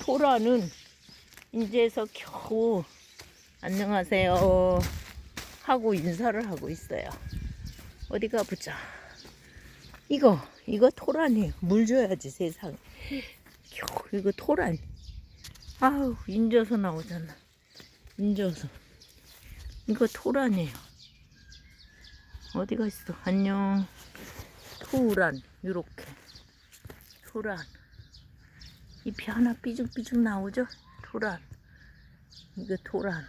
토라는 인제에서 겨우 안녕하세요 하고 인사를 하고 있어요. 어디 가 보자. 이거 이거 토란이에요. 물 줘야지 세상에. 겨우 이거 토란. 아우 인져서 나오잖아. 인져서. 이거 토란이에요. 어디가 있어? 안녕. 토란 요렇게. 토란. 잎이 하나 삐죽삐죽 나오죠? 토란. 이거 토란.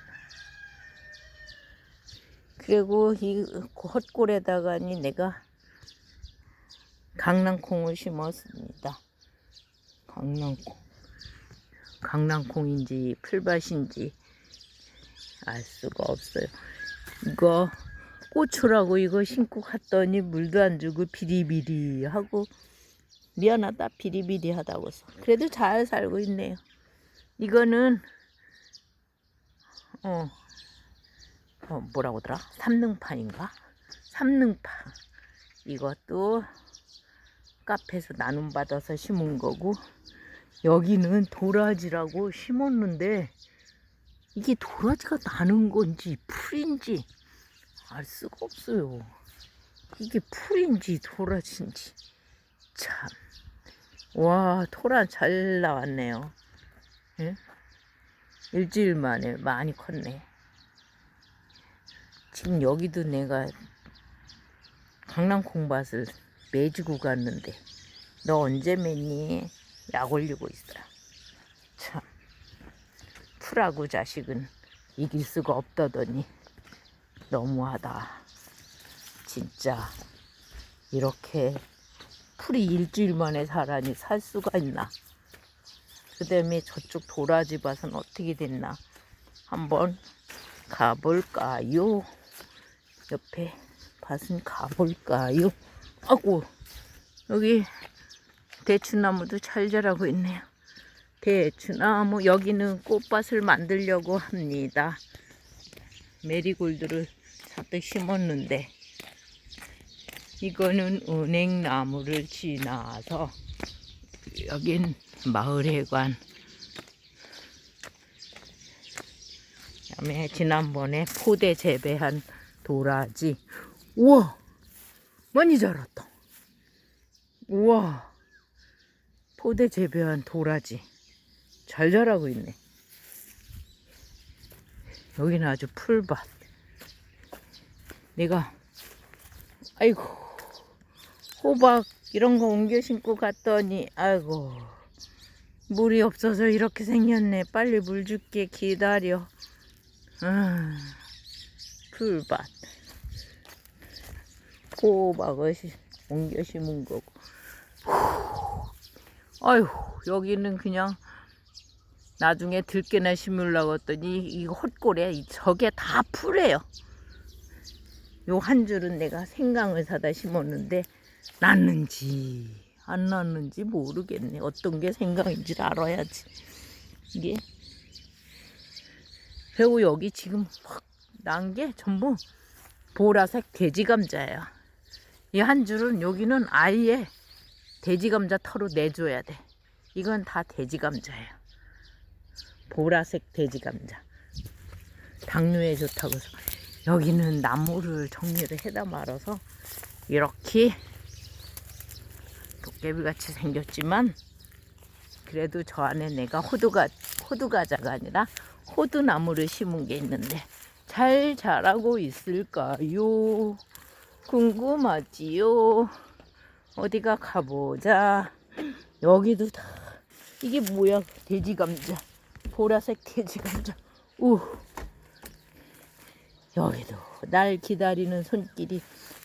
그리고 이 헛골에다가 니 내가 강낭콩을 심었습니다. 강낭콩. 강낭콩인지 풀밭인지 알 수가 없어요. 이거 고추라고 이거 심고 갔더니 물도 안 주고 비리비리 하고 미안하다 비리비리 하다고 서 그래도 잘 살고 있네요. 이거는 어, 어 뭐라고 더라 삼능파인가? 삼능파 이것도 카페에서 나눔 받아서 심은 거고 여기는 도라지라고 심었는데 이게 도라지가 나는 건지 풀인지 알 수가 없어요. 이게 풀인지 도라지인지 참. 와, 토란 잘 나왔네요. 예? 일주일 만에 많이 컸네. 지금 여기도 내가 강낭콩밭을 매주고 갔는데 너 언제 매니? 약 올리고 있어요. 참. 풀하고 자식은 이길 수가 없다더니 너무하다. 진짜 이렇게 풀이 일주일 만에 자라니 살 수가 있나? 그 다음에 저쪽 도라지 밭은 어떻게 됐나? 한번 가볼까요? 옆에 밭은 가볼까요? 아고 여기 대추나무도 잘 자라고 있네요. 대추나무 여기는 꽃밭을 만들려고 합니다. 메리골드를 잔뜩 심었는데 이거는 은행나무를 지나서 여긴 마을회관. 그다음에 지난번에 포대 재배한 도라지. 우와! 많이 자랐다. 우와! 포대 재배한 도라지. 잘 자라고 있네. 여기는 아주 풀밭. 내가 아이고 호박 이런 거 옮겨 심고 갔더니 아이고 물이 없어서 이렇게 생겼네. 빨리 물 줄게. 기다려. 아, 풀밭. 호박을 시- 옮겨 심은 거고. 아휴 여기는 그냥 나중에 들깨나 심으려고 했더니 이 헛골에 이 저게 다 풀이에요. 요 한 줄은 내가 생강을 사다 심었는데 났는지 안 났는지 모르겠네. 어떤 게 생강인지 알아야지. 이게 그리고 여기 지금 확 난 게 전부 보라색 돼지 감자예요. 이 한 줄은 여기는 아예 돼지 감자 털로 내줘야 돼. 이건 다 돼지 감자예요. 보라색 돼지 감자. 당뇨에 좋다고 해서 여기는 나무를 정리를 해다 말아서 이렇게 도깨비 같이 생겼지만 그래도 저 안에 내가 호두가 호두과자가 아니라 호두나무를 심은 게 있는데 잘 자라고 있을까요? 궁금하지요. 어디가 가보자. 여기도 다 이게 뭐야? 돼지 감자. 보라색 돼지 감자. 우. 여기도 날 기다리는 손길이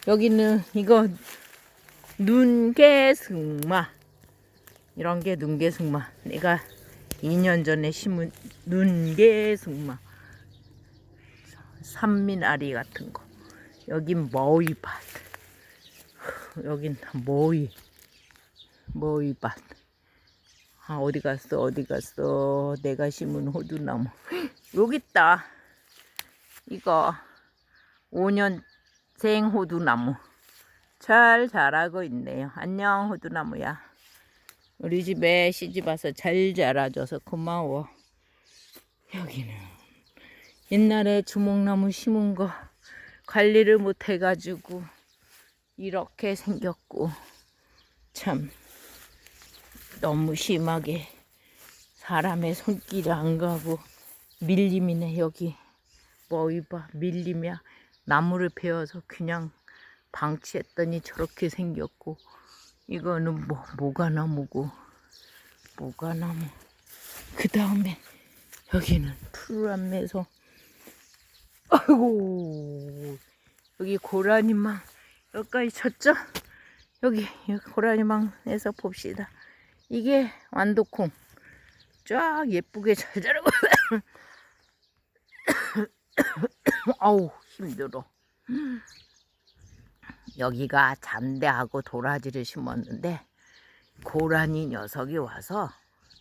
여기는 이거 눈개승마. 이런 게 눈개승마. 내가 2년 전에 심은 눈개승마. 산미나리 같은 거. 여긴 머위밭. 여긴 다 머위. 머위밭. 아 어디 갔어 어디 갔어? 내가 심은 호두나무. 여기 있다. 이거 5년 생 호두나무 잘 자라고 있네요. 안녕 호두나무야. 우리 집에 시집 와서 잘 자라줘서 고마워. 여기는 옛날에 주먹나무 심은 거 관리를 못 해가지고 이렇게 생겼고 참 너무 심하게 사람의 손길이 안 가고 밀림이네 여기 뭐 이봐 밀림이야 나무를 베어서 그냥 방치했더니 저렇게 생겼고 이거는 뭐 뭐가 나무고 뭐가 나무. 그 다음에 여기는 푸르한 매소 아이고 여기 고라니망 여기까지 쳤죠? 여기 여기 고라니망에서 봅시다. 이게 완도콩. 쫙 예쁘게 잘 자라고 아우 힘들어 여기가 잠대하고 도라지를 심었는데 고라니 녀석이 와서